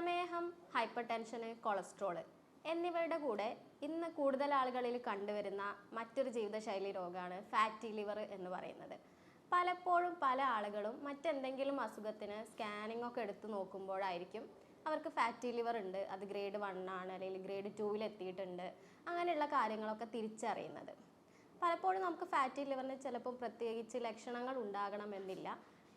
പ്രമേഹം hyper ടെൻഷന് cholesterol എന്നിവയുടെ കൂടെ ഇന്ന് കൂടുതൽ ആളുകളിൽ കണ്ടുവരുന്ന മറ്റൊരു ജീവിതശൈലി രോഗമാണ് ഫാറ്റി ലിവർ എന്ന് പറയുന്നത്. പലപ്പോഴും പല ആളുകളും മറ്റെന്തെങ്കിലും അസുഖത്തിന് സ്കാനിംഗ് ഒക്കെ എടുത്തു നോക്കുമ്പോഴായിരിക്കും അവർക്ക് ഫാറ്റി ലിവർ ഉണ്ട് അത് ഗ്രേഡ് വൺ ആണ് അല്ലെങ്കിൽ ഗ്രേഡ് ടൂവിൽ എത്തിയിട്ടുണ്ട് അങ്ങനെയുള്ള കാര്യങ്ങളൊക്കെ തിരിച്ചറിയുന്നത്. പലപ്പോഴും നമുക്ക് ഫാറ്റി ലിവറിന് ചിലപ്പോൾ പ്രത്യേകിച്ച് ലക്ഷണങ്ങൾ ഉണ്ടാകണമെന്നില്ല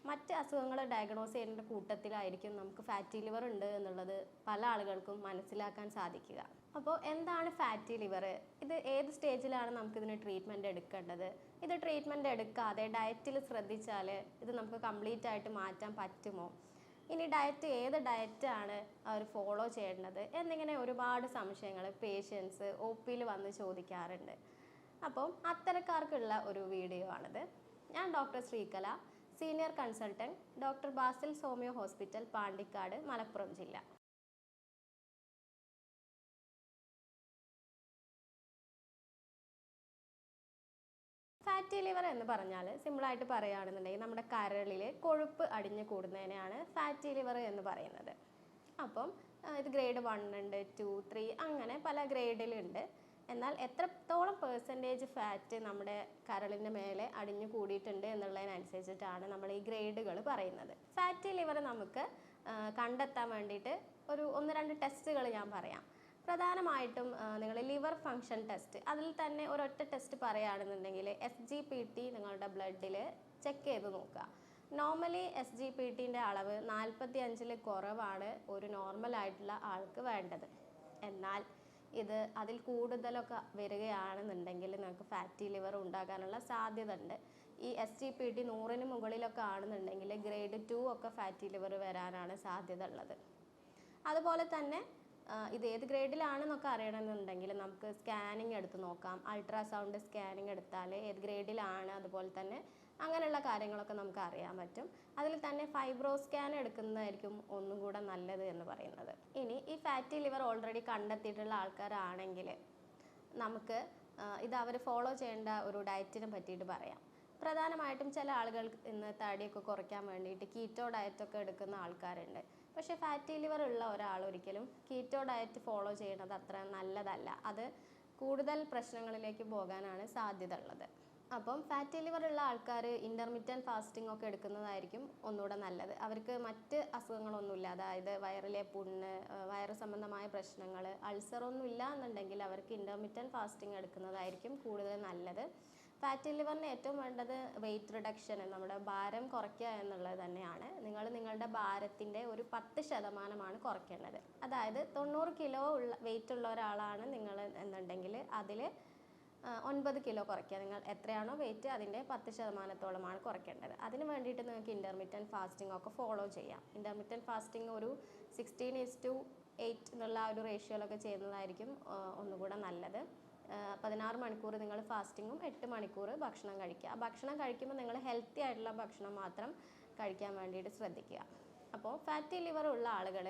മറ്റ് അസുഖങ്ങൾ ഡയഗ്നോസ് ചെയ്യേണ്ട കൂട്ടത്തിലായിരിക്കും നമുക്ക് ഫാറ്റി ലിവർ ഉണ്ട് എന്നുള്ളത് പല ആളുകൾക്കും മനസ്സിലാക്കാൻ സാധിക്കുക. അപ്പോൾ എന്താണ് ഫാറ്റി ലിവർ ഇത് ഏത് സ്റ്റേജിലാണ് നമുക്കിതിന് ട്രീറ്റ്മെന്റ് എടുക്കേണ്ടത്? ഇത് ട്രീറ്റ്മെന്റ് എടുക്കാതെ ഡയറ്റിൽ ശ്രദ്ധിച്ചാൽ ഇത് നമുക്ക് കംപ്ലീറ്റ് ആയിട്ട് മാറ്റാൻ പറ്റുമോ? ഇനി ഡയറ്റ് ഏത് ഡയറ്റാണ് അവർ ഫോളോ ചെയ്യേണ്ടത്? എന്നിങ്ങനെ ഒരുപാട് സംശയങ്ങൾ പേഷ്യൻസ് ഒ പിയിൽ വന്ന് ചോദിക്കാറുണ്ട്. അപ്പം അത്തരക്കാർക്കുള്ള ഒരു വീഡിയോ ആണിത്. ഞാൻ doctor Sreekala. Senior consultant doctor Basil Soumya hospital Pandikkad Malappuram ജില്ല. ഫാറ്റി ലിവർ എന്ന് പറഞ്ഞാൽ സിമ്പിളായിട്ട് പറയുകയാണെന്നുണ്ടെങ്കിൽ നമ്മുടെ കരളിൽ കൊഴുപ്പ് അടിഞ്ഞു കൂടുന്നതിനെയാണ് ഫാറ്റി ലിവർ എന്ന് പറയുന്നത്. അപ്പം ഇത് ഗ്രേഡ് വൺ ഉണ്ട് ടു ത്രീ അങ്ങനെ പല ഗ്രേഡിലുണ്ട്. എന്നാൽ എത്രത്തോളം പേഴ്സന്റേജ് ഫാറ്റ് നമ്മുടെ കരളിന്റെ മേലെ അടിഞ്ഞു കൂടിയിട്ടുണ്ട് എന്നുള്ളതിനനുസരിച്ചിട്ടാണ് നമ്മൾ ഈ ഗ്രേഡുകൾ പറയുന്നത്. ഫാറ്റ് ലിവർ നമുക്ക് കണ്ടെത്താൻ വേണ്ടിയിട്ട് ഒരു ഒന്ന് രണ്ട് ടെസ്റ്റുകൾ ഞാൻ പറയാം. പ്രധാനമായിട്ടും നിങ്ങൾ ലിവർ ഫങ്ഷൻ ടെസ്റ്റ് അതിൽ തന്നെ ഒരൊറ്റ ടെസ്റ്റ് പറയുകയാണെന്നുണ്ടെങ്കിൽ എസ് ജി പി ടി നിങ്ങളുടെ ബ്ലഡിൽ ചെക്ക് ചെയ്ത് നോക്കുക. നോർമലി എസ് ജി പി ടീന്റെ അളവ് നാൽപ്പത്തി അഞ്ചിൽ കുറവാണ് ഒരു നോർമലായിട്ടുള്ള ആൾക്ക് വേണ്ടത്. എന്നാൽ ഇത് അതിൽ കൂടുതലൊക്കെ വരികയാണെന്നുണ്ടെങ്കിൽ നമുക്ക് ഫാറ്റി ലിവർ ഉണ്ടാകാനുള്ള സാധ്യത ഉണ്ട് ഈ എസ് ജി പി ടി നൂറിന് മുകളിലൊക്കെ ആണെന്നുണ്ടെങ്കിൽ ഗ്രേഡ് ടു ഒക്കെ ഫാറ്റി ലിവർ വരാനാണ് സാധ്യത ഉള്ളത് അതുപോലെ തന്നെ ഇത് ഏത് ഗ്രേഡിലാണെന്നൊക്കെ അറിയണമെന്നുണ്ടെങ്കിൽ നമുക്ക് സ്കാനിങ് എടുത്ത് നോക്കാം. അൾട്രാസൗണ്ട് സ്കാനിങ് എടുത്താൽ ഏത് ഗ്രേഡിലാണ്. അതുപോലെ തന്നെ അങ്ങനെയുള്ള കാര്യങ്ങളൊക്കെ നമുക്ക് അറിയാൻ പറ്റും. അതിൽ തന്നെ ഫൈബ്രോ സ്കാൻ എടുക്കുന്നതായിരിക്കും ഒന്നും കൂടെ നല്ലത് എന്ന് പറയുന്നത്. ഇനി ഈ ഫാറ്റി ലിവർ ഓൾറെഡി കണ്ടെത്തിയിട്ടുള്ള ആൾക്കാരാണെങ്കിൽ നമുക്ക് ഇത് അവർ ഫോളോ ചെയ്യേണ്ട ഒരു ഡയറ്റിനെ പറ്റിയിട്ട് പറയാം. പ്രധാനമായിട്ടും ചില ആളുകൾ ഇന്ന് തടിയൊക്കെ കുറയ്ക്കാൻ വേണ്ടിയിട്ട് കീറ്റോ ഡയറ്റ് ഒക്കെ എടുക്കുന്ന ആൾക്കാരുണ്ട്. പക്ഷേ ഫാറ്റി ലിവർ ഉള്ള ഒരാൾ ഒരിക്കലും കീറ്റോ ഡയറ്റ് ഫോളോ ചെയ്യുന്നത് അത്ര നല്ലതല്ല. അത് കൂടുതൽ പ്രശ്നങ്ങളിലേക്ക് പോകാനാണ് സാധ്യത ഉള്ളത്. അപ്പം ഫാറ്റ് ലിവർ ഉള്ള ആൾക്കാർ ഇന്റർമീഡിയൻ ഫാസ്റ്റിംഗ് ഒക്കെ എടുക്കുന്നതായിരിക്കും ഒന്നുകൂടെ നല്ലത്. അവർക്ക് മറ്റ് അസുഖങ്ങളൊന്നുമില്ല. അതായത് വയറിലെ പുണ്ണ് വയറ് സംബന്ധമായ പ്രശ്നങ്ങൾ അൾസറൊന്നും ഇല്ല എന്നുണ്ടെങ്കിൽ അവർക്ക് ഇന്റർമീഡിയൻ ഫാസ്റ്റിംഗ് എടുക്കുന്നതായിരിക്കും കൂടുതൽ നല്ലത്. ഫാറ്റ് ലിവറിന് ഏറ്റവും വേണ്ടത് വെയിറ്റ് റിഡക്ഷൻ നമ്മുടെ ഭാരം കുറയ്ക്കുക എന്നുള്ളത് തന്നെയാണ്. നിങ്ങൾ നിങ്ങളുടെ ഭാരത്തിന്റെ ഒരു പത്ത് ശതമാനമാണ് കുറയ്ക്കേണ്ടത്. അതായത് തൊണ്ണൂറ് കിലോ ഉള്ള വെയിറ്റ് ഉള്ള ഒരാളാണ് നിങ്ങൾ എന്നുണ്ടെങ്കിൽ അതിൽ ഒൻപത് കിലോ കുറയ്ക്കുക. നിങ്ങൾ എത്രയാണോ വെയിറ്റ് അതിന്റെ പത്ത് ശതമാനത്തോളമാണ് കുറയ്ക്കേണ്ടത്. അതിന് വേണ്ടിയിട്ട് നിങ്ങൾക്ക് ഇന്റർമീഡിയൻ ഫാസ്റ്റിംഗ് ഒക്കെ ഫോളോ ചെയ്യാം. ഇന്റർമീഡിയൻ ഫാസ്റ്റിംഗ് ഒരു സിക്സ്റ്റീൻ ഈസ് ടു എയ്റ്റ് എന്നുള്ള ആ ഒരു റേഷ്യോയിലൊക്കെ ചെയ്യുന്നതായിരിക്കും ഒന്നുകൂടെ നല്ലത്. പതിനാറ് മണിക്കൂർ നിങ്ങൾ ഫാസ്റ്റിങ്ങും എട്ട് മണിക്കൂർ ഭക്ഷണം കഴിക്കുക. ഭക്ഷണം കഴിക്കുമ്പോൾ നിങ്ങൾ ഹെൽത്തി ആയിട്ടുള്ള ഭക്ഷണം മാത്രം കഴിക്കാൻ വേണ്ടിയിട്ട് ശ്രദ്ധിക്കുക. അപ്പോൾ ഫാറ്റി ലിവർ ഉള്ള ആളുകൾ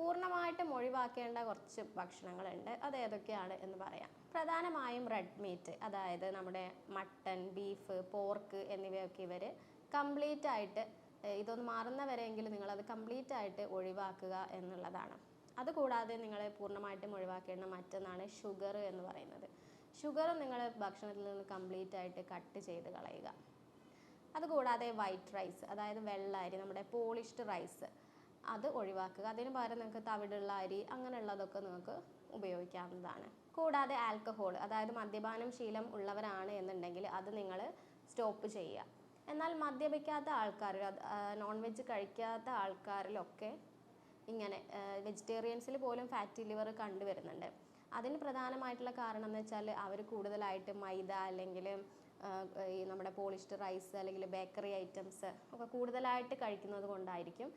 പൂർണമായിട്ടും ഒഴിവാക്കേണ്ട കുറച്ച് ഭക്ഷണങ്ങളുണ്ട്. അത് ഏതൊക്കെയാണ് എന്ന് പറയാം. പ്രധാനമായും റെഡ് മീറ്റ് അതായത് നമ്മുടെ മട്ടൺ ബീഫ് പോർക്ക് എന്നിവയൊക്കെ ഇവർ കംപ്ലീറ്റ് ആയിട്ട് ഇതൊന്നും മാറുന്നവരെയെങ്കിലും നിങ്ങളത് കംപ്ലീറ്റ് ആയിട്ട് ഒഴിവാക്കുക എന്നുള്ളതാണ്. അതുകൂടാതെ നിങ്ങൾ പൂർണമായിട്ടും ഒഴിവാക്കേണ്ട മറ്റൊന്നാണ് ഷുഗർ എന്ന് പറയുന്നത്. ഷുഗർ നിങ്ങൾ ഭക്ഷണത്തിൽ നിന്ന് കംപ്ലീറ്റ് ആയിട്ട് കട്ട് ചെയ്ത് കളയുക. അതുകൂടാതെ വൈറ്റ് റൈസ് അതായത് വെള്ള അരി നമ്മുടെ പോളിഷ്ഡ് റൈസ് അത് ഒഴിവാക്കുക. അതിന് പകരം നിങ്ങൾക്ക് തവിടുള്ള അരി അങ്ങനെയുള്ളതൊക്കെ നിങ്ങൾക്ക് ഉപയോഗിക്കാവുന്നതാണ്. കൂടാതെ ആൽക്കഹോൾ അതായത് മദ്യപാനം ശീലം ഉള്ളവരാണ് എന്നുണ്ടെങ്കിൽ അത് നിങ്ങൾ സ്റ്റോപ്പ് ചെയ്യുക. എന്നാൽ മദ്യപിക്കാത്ത ആൾക്കാർ നോൺ വെജ് കഴിക്കാത്ത ആൾക്കാരിലൊക്കെ ഇങ്ങനെ വെജിറ്റേറിയൻസിൽ പോലും ഫാറ്റി ലിവർ കണ്ടുവരുന്നുണ്ട്. അതിന് പ്രധാനമായിട്ടുള്ള കാരണം എന്ന് വെച്ചാൽ അവർ കൂടുതലായിട്ട് മൈദ അല്ലെങ്കിൽ ഈ നമ്മുടെ പോളിഷ്ഡ് റൈസ് അല്ലെങ്കിൽ ബേക്കറി ഐറ്റംസ് ഒക്കെ കൂടുതലായിട്ട് കഴിക്കുന്നത് കൊണ്ടായിരിക്കും.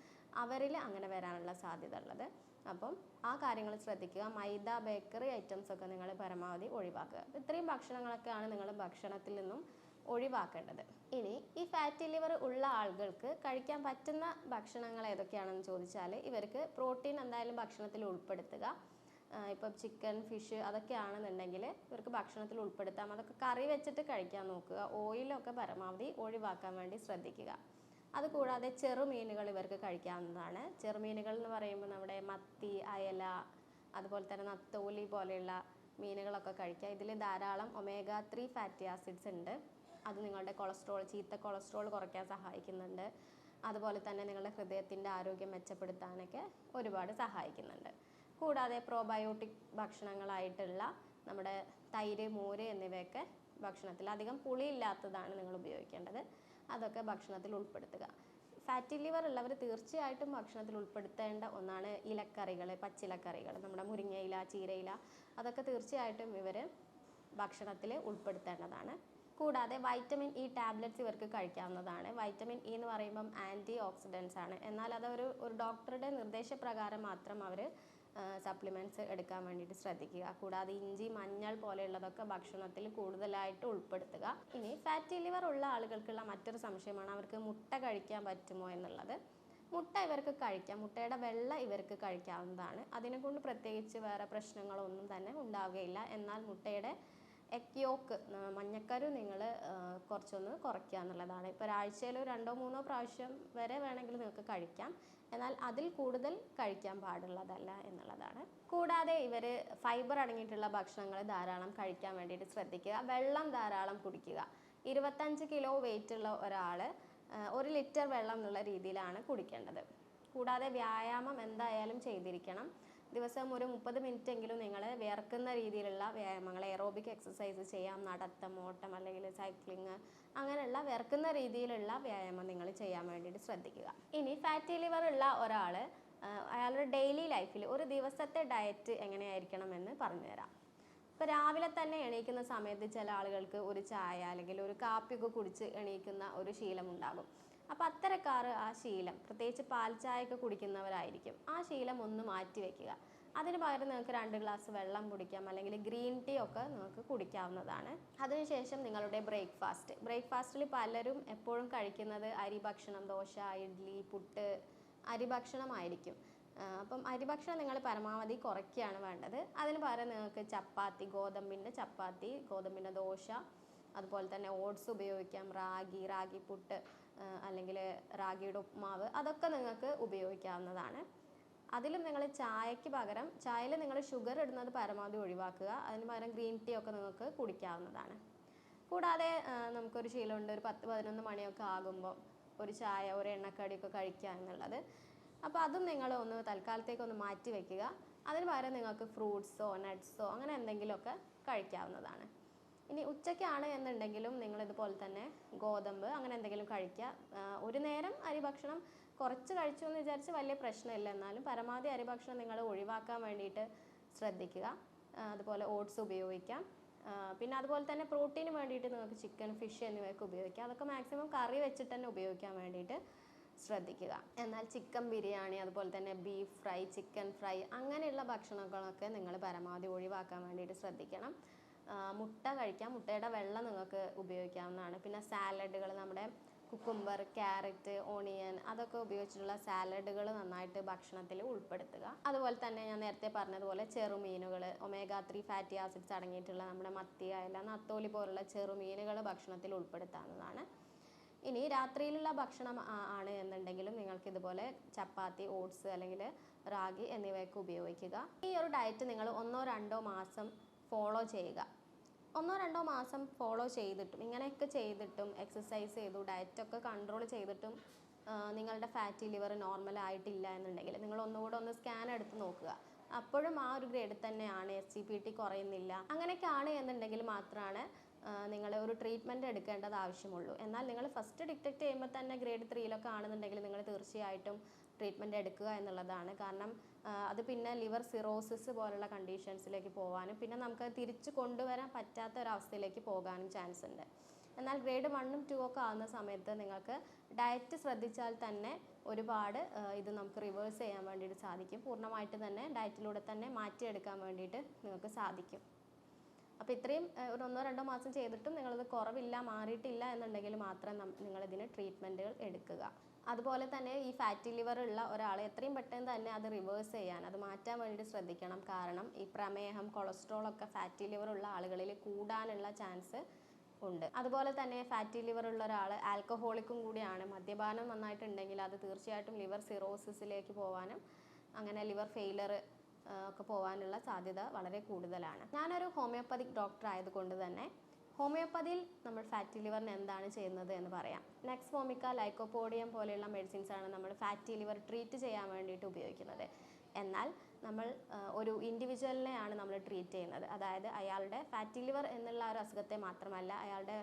അവരിൽ അങ്ങനെ വരാനുള്ള സാധ്യത ഉള്ളത് അപ്പം ആ കാര്യങ്ങൾ ശ്രദ്ധിക്കുക. മൈദ ബേക്കറി ഐറ്റംസ് ഒക്കെ നിങ്ങൾ പരമാവധി ഒഴിവാക്കുക. ഇത്രയും ഭക്ഷണങ്ങളൊക്കെയാണ് നിങ്ങൾ ഭക്ഷണത്തിൽ നിന്നും ഒഴിവാക്കേണ്ടത്. ഇനി ഈ ഫാറ്റി ലിവർ ഉള്ള ആളുകൾക്ക് കഴിക്കാൻ പറ്റുന്ന ഭക്ഷണങ്ങൾ ഏതൊക്കെയാണെന്ന് ചോദിച്ചാൽ ഇവർക്ക് പ്രോട്ടീൻ എന്തായാലും ഭക്ഷണത്തിൽ ഉൾപ്പെടുത്തുക. ഇപ്പം ചിക്കൻ ഫിഷ് അതൊക്കെയാണെന്നുണ്ടെങ്കിൽ ഇവർക്ക് ഭക്ഷണത്തിൽ ഉൾപ്പെടുത്താം. അതൊക്കെ കറി വെച്ചിട്ട് കഴിക്കാൻ നോക്കുക. ഓയിലൊക്കെ പരമാവധി ഒഴിവാക്കാൻ വേണ്ടി ശ്രദ്ധിക്കുക. അത് കൂടാതെ ചെറുമീനുകൾ ഇവർക്ക് കഴിക്കാവുന്നതാണ്. ചെറുമീനുകൾ എന്ന് പറയുമ്പോൾ നമ്മുടെ മത്തി അയല അതുപോലെ തന്നെ നത്തോലി പോലെയുള്ള മീനുകളൊക്കെ കഴിക്കുക. ഇതിൽ ധാരാളം ഒമേഗ ത്രീ ഫാറ്റി ആസിഡ്സ് ഉണ്ട്. അത് നിങ്ങളുടെ കൊളസ്ട്രോൾ ചീത്ത കൊളസ്ട്രോൾ കുറയ്ക്കാൻ സഹായിക്കുന്നുണ്ട്. അതുപോലെ തന്നെ നിങ്ങളുടെ ഹൃദയത്തിന്റെ ആരോഗ്യം മെച്ചപ്പെടുത്താനൊക്കെ ഒരുപാട് സഹായിക്കുന്നുണ്ട്. കൂടാതെ പ്രോബയോട്ടിക് ഭക്ഷണങ്ങളായിട്ടുള്ള നമ്മുടെ തൈര് മോര് എന്നിവയൊക്കെ ഭക്ഷണത്തിൽ അധികം പുളിയില്ലാത്തതാണ് നിങ്ങൾ ഉപയോഗിക്കേണ്ടത്. അതൊക്കെ ഭക്ഷണത്തിൽ ഉൾപ്പെടുത്തുക. ഫാറ്റി ലിവർ ഉള്ളവർ തീർച്ചയായിട്ടും ഭക്ഷണത്തിൽ ഉൾപ്പെടുത്തേണ്ട ഒന്നാണ് ഇലക്കറികൾ പച്ചിലക്കറികൾ നമ്മുടെ മുരിങ്ങയില ചീരയില അതൊക്കെ തീർച്ചയായിട്ടും ഇവർ ഭക്ഷണത്തിൽ ഉൾപ്പെടുത്തേണ്ടതാണ്. കൂടാതെ വൈറ്റമിൻ ഇ ടാബ്ലറ്റ്സ് ഇവർക്ക് കഴിക്കാവുന്നതാണ്. വൈറ്റമിൻ ഇ എന്ന് പറയുമ്പം ആന്റി ഓക്സിഡൻസ് ആണ്. എന്നാൽ അതൊരു ഒരു ഡോക്ടറുടെ നിർദ്ദേശപ്രകാരം മാത്രം അവർ സപ്ലിമെന്റ്സ് എടുക്കാൻ വേണ്ടിയിട്ട് ശ്രദ്ധിക്കുക. കൂടാതെ ഇഞ്ചി മഞ്ഞൾ പോലെയുള്ളതൊക്കെ ഭക്ഷണത്തിൽ കൂടുതലായിട്ട് ഉൾപ്പെടുത്തുക. ഇനി ഫാറ്റി ലിവർ ഉള്ള ആളുകൾക്കുള്ള മറ്റൊരു സംശയമാണ് അവർക്ക് മുട്ട കഴിക്കാൻ പറ്റുമോ എന്നുള്ളത്. മുട്ട ഇവർക്ക് കഴിക്കാം. മുട്ടയുടെ വെള്ള ഇവർക്ക് കഴിക്കാവുന്നതാണ്. അതിനെ കൊണ്ട് പ്രത്യേകിച്ച് വേറെ പ്രശ്നങ്ങളൊന്നും തന്നെ ഉണ്ടാവുകയില്ല. എന്നാൽ മുട്ടയുടെ എക്യോക്ക് മഞ്ഞക്കരു നിങ്ങൾ കുറച്ചൊന്ന് കുറയ്ക്കുക എന്നുള്ളതാണ്. ഇപ്പോൾ ഒരാഴ്ചയിൽ രണ്ടോ മൂന്നോ പ്രാവശ്യം വരെ വേണമെങ്കിൽ നിങ്ങൾക്ക് കഴിക്കാം. എന്നാൽ അതിൽ കൂടുതൽ കഴിക്കാൻ പാടുള്ളതല്ല എന്നുള്ളതാണ്. കൂടാതെ ഇവർ ഫൈബർ അടങ്ങിയിട്ടുള്ള ഭക്ഷണങ്ങൾ ധാരാളം കഴിക്കാൻ വേണ്ടിയിട്ട് ശ്രദ്ധിക്കുക. വെള്ളം ധാരാളം കുടിക്കുക. ഇരുപത്തഞ്ച് കിലോ വെയിറ്റ് ഉള്ള ഒരാൾ ഒരു ലിറ്റർ വെള്ളം എന്നുള്ള രീതിയിലാണ് കുടിക്കേണ്ടത്. കൂടാതെ വ്യായാമം എന്തായാലും ചെയ്തിരിക്കണം. ദിവസം ഒരു മുപ്പത് മിനിറ്റ് എങ്കിലും നിങ്ങൾ വിയർക്കുന്ന രീതിയിലുള്ള വ്യായാമങ്ങൾ എറോബിക് എക്സസൈസ് ചെയ്യാം നടത്തം ഓട്ടം അല്ലെങ്കിൽ സൈക്ലിങ് അങ്ങനെയുള്ള വിയർക്കുന്ന രീതിയിലുള്ള വ്യായാമം നിങ്ങൾ ചെയ്യാൻ വേണ്ടിയിട്ട് ശ്രദ്ധിക്കുക. ഇനി ഫാറ്റി ലിവർ ഉള്ള ഒരാൾ അയാളുടെ ഡെയിലി ലൈഫിൽ ഒരു ദിവസത്തെ ഡയറ്റ് എങ്ങനെയായിരിക്കണമെന്ന് പറഞ്ഞുതരാം. ഇപ്പോൾ രാവിലെ തന്നെ എണീക്കുന്ന സമയത്ത് ചില ആളുകൾക്ക് ഒരു ചായ അല്ലെങ്കിൽ ഒരു കാപ്പിയൊക്കെ കുടിച്ച് എണീക്കുന്ന ഒരു ശീലം ഉണ്ടാകും അപ്പോൾ അത്തരക്കാർ ആ ശീലം പ്രത്യേകിച്ച് പാൽ ചായയൊക്കെ കുടിക്കുന്നവരായിരിക്കും. ആ ശീലം ഒന്ന് മാറ്റി വെക്കുക. അതിന് പകരം നിങ്ങൾക്ക് രണ്ട് ഗ്ലാസ് വെള്ളം കുടിക്കാം അല്ലെങ്കിൽ ഗ്രീൻ ടീ ഒക്കെ നിങ്ങൾക്ക് കുടിക്കാവുന്നതാണ്. അതിനുശേഷം നിങ്ങളുടെ ബ്രേക്ക്ഫാസ്റ്റ്. ബ്രേക്ക്ഫാസ്റ്റിൽ പലരും എപ്പോഴും കഴിക്കുന്നത് അരി ഭക്ഷണം ദോശ ഇഡ്ഡലി പുട്ട് അരി ഭക്ഷണമായിരിക്കും. അപ്പം അരി ഭക്ഷണം നിങ്ങൾ പരമാവധി കുറയ്ക്കുകയാണ് വേണ്ടത്. അതിന് പകരം നിങ്ങൾക്ക് ചപ്പാത്തി ഗോതമ്പിന്റെ ചപ്പാത്തി ഗോതമ്പിന്റെ ദോശ അതുപോലെ തന്നെ ഓട്സ് ഉപയോഗിക്കാം റാഗി റാഗി പുട്ട് അല്ലെങ്കിൽ റാഗിയുടെ ഉപ്മാവ് അതൊക്കെ നിങ്ങൾക്ക് ഉപയോഗിക്കാവുന്നതാണ്. അതിലും നിങ്ങൾ ചായക്ക് പകരം ചായയിൽ നിങ്ങൾ ഷുഗർ ഇടുന്നത് പരമാവധി ഒഴിവാക്കുക. അതിന് പകരം ഗ്രീൻ ടീ ഒക്കെ നിങ്ങൾക്ക് കുടിക്കാവുന്നതാണ്. കൂടാതെ നമുക്കൊരു ശീലമുണ്ട്. ഒരു പത്ത് പതിനൊന്ന് മണിയൊക്കെ ആകുമ്പോൾ ഒരു ചായ ഒരു എണ്ണക്കടിയൊക്കെ കഴിക്കുക എന്നുള്ളത്. അപ്പോൾ അതും നിങ്ങൾ ഒന്ന് തൽക്കാലത്തേക്കൊന്ന് മാറ്റി വയ്ക്കുക അതിന് പകരം നിങ്ങൾക്ക് ഫ്രൂട്ട്സോ നട്ട്സോ അങ്ങനെ എന്തെങ്കിലുമൊക്കെ കഴിക്കാവുന്നതാണ്. ഇനി ഉച്ചയ്ക്കാണ് എന്നുണ്ടെങ്കിലും നിങ്ങൾ ഇതുപോലെ തന്നെ ഗോതമ്പ് അങ്ങനെ എന്തെങ്കിലും കഴിക്കുക. ഒരു നേരം അരി ഭക്ഷണം കുറച്ച് കഴിച്ചു എന്ന് വിചാരിച്ച് വലിയ പ്രശ്നമില്ല. എന്നാലും പരമാവധി അരി ഭക്ഷണം നിങ്ങൾ ഒഴിവാക്കാൻ വേണ്ടിയിട്ട് ശ്രദ്ധിക്കുക. അതുപോലെ ഓട്സ് ഉപയോഗിക്കാം. പിന്നെ അതുപോലെ തന്നെ പ്രോട്ടീന് വേണ്ടിയിട്ട് നിങ്ങൾക്ക് ചിക്കൻ ഫിഷ് എന്നിവയൊക്കെ ഉപയോഗിക്കാം. അതൊക്കെ മാക്സിമം കറി വെച്ചിട്ട് തന്നെ ഉപയോഗിക്കാൻ വേണ്ടിയിട്ട് ശ്രദ്ധിക്കുക. എന്നാൽ ചിക്കൻ ബിരിയാണി അതുപോലെ തന്നെ ബീഫ് ഫ്രൈ ചിക്കൻ ഫ്രൈ അങ്ങനെയുള്ള ഭക്ഷണങ്ങളൊക്കെ നിങ്ങൾ പരമാവധി ഒഴിവാക്കാൻ വേണ്ടിയിട്ട് ശ്രദ്ധിക്കണം. മുട്ട കഴിക്കാം. മുട്ടയുടെ വെള്ള നിങ്ങൾക്ക് ഉപയോഗിക്കാവുന്നതാണ്. പിന്നെ സാലഡുകൾ നമ്മുടെ കുക്കുംബർ ക്യാരറ്റ് ഓണിയൻ അതൊക്കെ ഉപയോഗിച്ചിട്ടുള്ള സാലഡുകൾ നന്നായിട്ട് ഭക്ഷണത്തിൽ ഉൾപ്പെടുത്തുക. അതുപോലെ തന്നെ ഞാൻ നേരത്തെ പറഞ്ഞതുപോലെ ചെറുമീനുകൾ ഒമേഗ ത്രീ ഫാറ്റി ആസിഡ്സ് അടങ്ങിയിട്ടുള്ള നമ്മുടെ മത്തി അയല നത്തോലി പോലുള്ള ചെറുമീനുകൾ ഭക്ഷണത്തിൽ ഉൾപ്പെടുത്താവുന്നതാണ്. ഇനി രാത്രിയിലുള്ള ഭക്ഷണം ആണ് എന്നുണ്ടെങ്കിലും നിങ്ങൾക്ക് ഇതുപോലെ ചപ്പാത്തി ഓട്സ് അല്ലെങ്കിൽ റാഗി എന്നിവയൊക്കെ ഉപയോഗിക്കുക. ഈ ഒരു ഡയറ്റ് നിങ്ങൾ ഒന്നോ രണ്ടോ മാസം ഫോളോ ചെയ്യുക. ഒന്നോ രണ്ടോ മാസം ഫോളോ ചെയ്തിട്ടും ഇങ്ങനെയൊക്കെ ചെയ്തിട്ടും എക്സസൈസ് ചെയ്തു ഡയറ്റൊക്കെ കൺട്രോൾ ചെയ്തിട്ടും നിങ്ങളുടെ ഫാറ്റി ലിവർ നോർമൽ ആയിട്ടില്ല എന്നുണ്ടെങ്കിൽ നിങ്ങൾ ഒന്നുകൂടെ ഒന്ന് സ്കാൻ എടുത്ത് നോക്കുക. അപ്പോഴും ആ ഒരു ഗ്രേഡ് തന്നെയാണ് എസ് സി പി ടി കുറയുന്നില്ല. അങ്ങനെയൊക്കെ ആണ് എന്നുണ്ടെങ്കിൽ മാത്രമാണ് നിങ്ങൾ ഒരു ട്രീറ്റ്മെന്റ് എടുക്കേണ്ടത് ആവശ്യമുള്ളൂ. എന്നാൽ നിങ്ങൾ ഫസ്റ്റ് ഡിറ്റക്ട് ചെയ്യുമ്പോൾ തന്നെ ഗ്രേഡ് ത്രീയിലൊക്കെ ആണെന്നുണ്ടെങ്കിൽ നിങ്ങൾ തീർച്ചയായിട്ടും ട്രീറ്റ്മെന്റ് എടുക്കുക എന്നുള്ളതാണ്. കാരണം അത് പിന്നെ ലിവർ സിറോസിസ് പോലുള്ള കണ്ടീഷൻസിലേക്ക് പോകാനും പിന്നെ നമുക്ക് തിരിച്ചു കൊണ്ടുവരാൻ പറ്റാത്ത ഒരവസ്ഥയിലേക്ക് പോകാനും ചാൻസ് ഉണ്ട്. എന്നാൽ ഗ്രേഡ് വണ്ണും ടു ഒക്കെ ആകുന്ന സമയത്ത് നിങ്ങൾക്ക് ഡയറ്റ് ശ്രദ്ധിച്ചാൽ തന്നെ ഒരുപാട് ഇത് നമുക്ക് റിവേഴ്സ് ചെയ്യാൻ വേണ്ടിയിട്ട് സാധിക്കും. പൂർണമായിട്ട് തന്നെ ഡയറ്റിലൂടെ തന്നെ മാറ്റിയെടുക്കാൻ വേണ്ടിയിട്ട് നിങ്ങൾക്ക് സാധിക്കും. അപ്പോൾ ഇത്രയും ഒരു ഒന്നോ രണ്ടോ മാസം ചെയ്തിട്ടും നിങ്ങളത് കുറവില്ല മാറിയിട്ടില്ല എന്നുണ്ടെങ്കിൽ മാത്രം നിങ്ങളിതിന് ട്രീറ്റ്മെന്റുകൾ എടുക്കുക. അതുപോലെ തന്നെ ഈ ഫാറ്റി ലിവർ ഉള്ള ഒരാൾ എത്രയും പെട്ടെന്ന് തന്നെ അത് റിവേഴ്സ് ചെയ്യാൻ അത് മാറ്റാൻ വേണ്ടി ശ്രദ്ധിക്കണം. കാരണം ഈ പ്രമേഹം കൊളസ്ട്രോൾ ഒക്കെ ഫാറ്റി ലിവർ ഉള്ള ആളുകളിൽ കൂടാനുള്ള ചാൻസ് ഉണ്ട്. അതുപോലെ തന്നെ ഫാറ്റി ലിവർ ഉള്ള ഒരാൾ ആൽക്കഹോളിക്കും കൂടിയാണ്. മദ്യപാനം നന്നായിട്ടുണ്ടെങ്കിൽ അത് തീർച്ചയായിട്ടും ലിവർ സിറോസിസിലേക്ക് പോകാനും അങ്ങനെ ലിവർ ഫെയിലർ ഒക്കെ പോകാനുള്ള സാധ്യത വളരെ കൂടുതലാണ്. ഞാനൊരു ഹോമിയോപ്പതിക് ഡോക്ടർ ആയതുകൊണ്ട് തന്നെ ഹോമിയോപ്പതിയിൽ നമ്മൾ ഫാറ്റി ലിവറിന് എന്താണ് ചെയ്യുന്നത് എന്ന് പറയാം. നെക്സ്ഫോമിക്ക ലൈക്കോപോഡിയം പോലെയുള്ള മെഡിസിൻസാണ് നമ്മൾ ഫാറ്റി ലിവർ ട്രീറ്റ് ചെയ്യാൻ വേണ്ടിയിട്ട് ഉപയോഗിക്കുന്നത്. എന്നാൽ നമ്മൾ ഒരു ഇൻഡിവിജ്വലിനെയാണ് നമ്മൾ ട്രീറ്റ് ചെയ്യുന്നത്. അതായത് അയാളുടെ ഫാറ്റി ലിവർ എന്നുള്ള ഒരു അസുഖത്തെ മാത്രമല്ല അയാളുടെ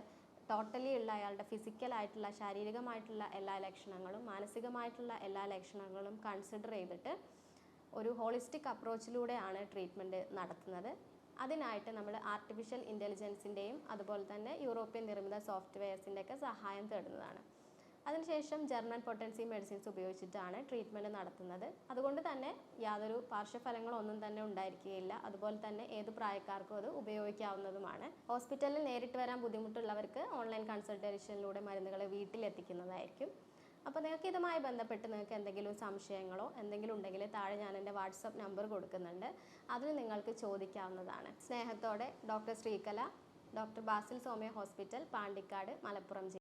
ടോട്ടലി ഉള്ള അയാളുടെ ഫിസിക്കലായിട്ടുള്ള ശാരീരികമായിട്ടുള്ള എല്ലാ ലക്ഷണങ്ങളും മാനസികമായിട്ടുള്ള എല്ലാ ലക്ഷണങ്ങളും കൺസിഡർ ചെയ്തിട്ട് ഒരു ഹോളിസ്റ്റിക് അപ്രോച്ചിലൂടെയാണ് ട്രീറ്റ്മെന്റ് നടത്തുന്നത്. അതിനായിട്ട് നമ്മൾ ആർട്ടിഫിഷ്യൽ ഇന്റലിജൻസിന്റെയും അതുപോലെ തന്നെ യൂറോപ്യൻ നിർമ്മിത സോഫ്റ്റ്വെയർസിന്റെ ഒക്കെ സഹായം തേടുന്നതാണ്. അതിനുശേഷം ജർമ്മൻ പൊട്ടൻസി മെഡിസിൻസ് ഉപയോഗിച്ചിട്ടാണ് ട്രീറ്റ്മെന്റ് നടത്തുന്നത്. അതുകൊണ്ട് തന്നെ യാതൊരു പാർശ്വഫലങ്ങളൊന്നും തന്നെ ഉണ്ടായിരിക്കുകയില്ല. അതുപോലെ തന്നെ ഏത് പ്രായക്കാർക്കും അത് ഉപയോഗിക്കാവുന്നതുമാണ്. ഹോസ്പിറ്റലിൽ നേരിട്ട് വരാൻ ബുദ്ധിമുട്ടുള്ളവർക്ക് ഓൺലൈൻ കൺസൾട്ടേഷനിലൂടെ മരുന്നുകൾ വീട്ടിലെത്തിക്കുന്നതായിരിക്കും. അപ്പോൾ നിങ്ങൾക്ക് ഇതുമായി ബന്ധപ്പെട്ട് നിങ്ങൾക്ക് എന്തെങ്കിലും സംശയങ്ങളോ എന്തെങ്കിലും ഉണ്ടെങ്കിൽ താഴെ ഞാൻ എന്റെ വാട്സപ്പ് നമ്പർ കൊടുക്കുന്നുണ്ട്. അതിൽ നിങ്ങൾക്ക് ചോദിക്കാവുന്നതാണ്. സ്നേഹത്തോടെ doctor Sreekala doctor Basil Soumya hospital Pandikkad Malappuram ജില്ല.